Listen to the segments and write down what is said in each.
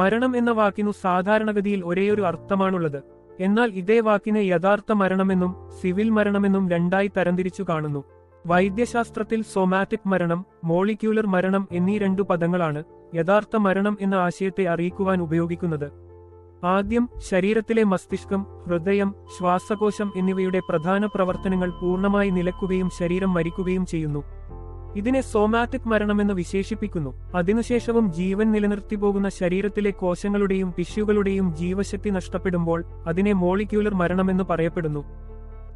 മരണം എന്ന വാക്കിനു സാധാരണഗതിയിൽ ഒരേയൊരു അർത്ഥമാണുള്ളത്. എന്നാൽ ഇതേ വാക്കിനെ യഥാർത്ഥ മരണമെന്നും സിവിൽ മരണമെന്നും രണ്ടായി തരംതിരിച്ചു കാണുന്നു. വൈദ്യശാസ്ത്രത്തിൽ സൊമാറ്റിക് മരണം മോളിക്യൂലർ മരണം എന്നീ രണ്ടു പദങ്ങളാണ് യഥാർത്ഥ മരണം എന്ന ആശയത്തെ അറിയിക്കുവാൻ ഉപയോഗിക്കുന്നത്. ആദ്യം ശരീരത്തിലെ മസ്തിഷ്കം ഹൃദയം ശ്വാസകോശം എന്നിവയുടെ പ്രധാന പ്രവർത്തനങ്ങൾ പൂർണമായി നിലക്കുകയും ശരീരം മരിക്കുകയും ചെയ്യുന്നു. ഇതിനെ സോമാറ്റിക് മരണമെന്ന് വിശേഷിപ്പിക്കുന്നു. അതിനുശേഷവും ജീവൻ നിലനിർത്തി പോകുന്ന ശരീരത്തിലെ കോശങ്ങളുടെയും ടിഷ്യൂകളുടെയും ജീവശക്തി നഷ്ടപ്പെടുമ്പോൾ അതിനെ മോളിക്യൂലർ മരണമെന്ന് പറയപ്പെടുന്നു.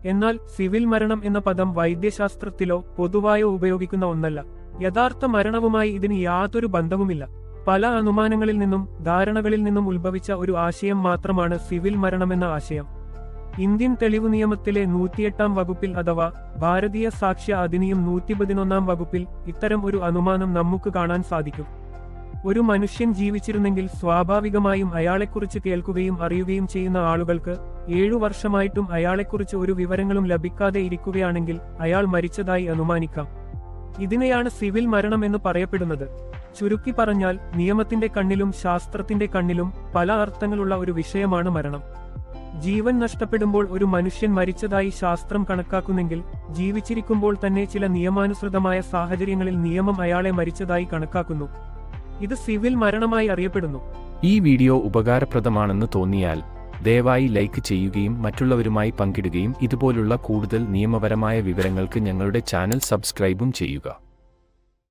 എന്നാൽ സിവിൽ മരണം എന്ന പദം വൈദ്യശാസ്ത്രത്തിലോ പൊതുവായോ ഉപയോഗിക്കുന്ന ഒന്നല്ല. യഥാർത്ഥ മരണവുമായി ഇതിന് യാതൊരു ബന്ധവുമില്ല. പല അനുമാനങ്ങളിൽ നിന്നും ധാരണകളിൽ നിന്നും ഉത്ഭവിച്ച ഒരു ആശയം മാത്രമാണ് സിവിൽ മരണമെന്ന ആശയം. ഇന്ത്യൻ തെളിവ് നിയമത്തിലെ നൂറ്റിയെട്ടാം വകുപ്പിൽ അഥവാ ഭാരതീയ സാക്ഷ്യ അധിനിയം നൂറ്റി പതിനൊന്നാം വകുപ്പിൽ ഇത്തരം ഒരു അനുമാനം നമുക്ക് കാണാൻ സാധിക്കും. ഒരു മനുഷ്യൻ ജീവിച്ചിരുന്നെങ്കിൽ സ്വാഭാവികമായും അയാളെക്കുറിച്ച് കേൾക്കുകയും അറിയുകയും ചെയ്യുന്ന ആളുകൾക്ക് ഏഴു വർഷമായിട്ടും അയാളെക്കുറിച്ച് ഒരു വിവരങ്ങളും ലഭിക്കാതെ ഇരിക്കുകയാണെങ്കിൽ അയാൾ മരിച്ചതായി അനുമാനിക്കാം. ഇതിനെയാണ് സിവിൽ മരണം എന്ന് പറയപ്പെടുന്നത്. ചുരുക്കി പറഞ്ഞാൽ നിയമത്തിന്റെ കണ്ണിലും ശാസ്ത്രത്തിന്റെ കണ്ണിലും പല അർത്ഥങ്ങളുള്ള ഒരു വിഷയമാണ് മരണം. ജീവൻ നഷ്ടപ്പെടുമ്പോൾ ഒരു മനുഷ്യൻ മരിച്ചതായി ശാസ്ത്രം കണക്കാക്കുന്നെങ്കിൽ ജീവിച്ചിരിക്കുമ്പോൾ തന്നെ ചില നിയമാനുസൃതമായ സാഹചര്യങ്ങളിൽ നിയമം അയാളെ മരിച്ചതായി കണക്കാക്കുന്നു. ഇത് സിവിൽ മരണമായി അറിയപ്പെടുന്നു. ഈ വീഡിയോ ഉപകാരപ്രദമാണെന്ന് തോന്നിയാൽ ദയവായി ലൈക്ക് ചെയ്യുകയും മറ്റുള്ളവരുമായി പങ്കിടുകയും ഇതുപോലുള്ള കൂടുതൽ നിയമപരമായ വിവരങ്ങൾക്ക് ഞങ്ങളുടെ ചാനൽ സബ്സ്ക്രൈബും ചെയ്യുക.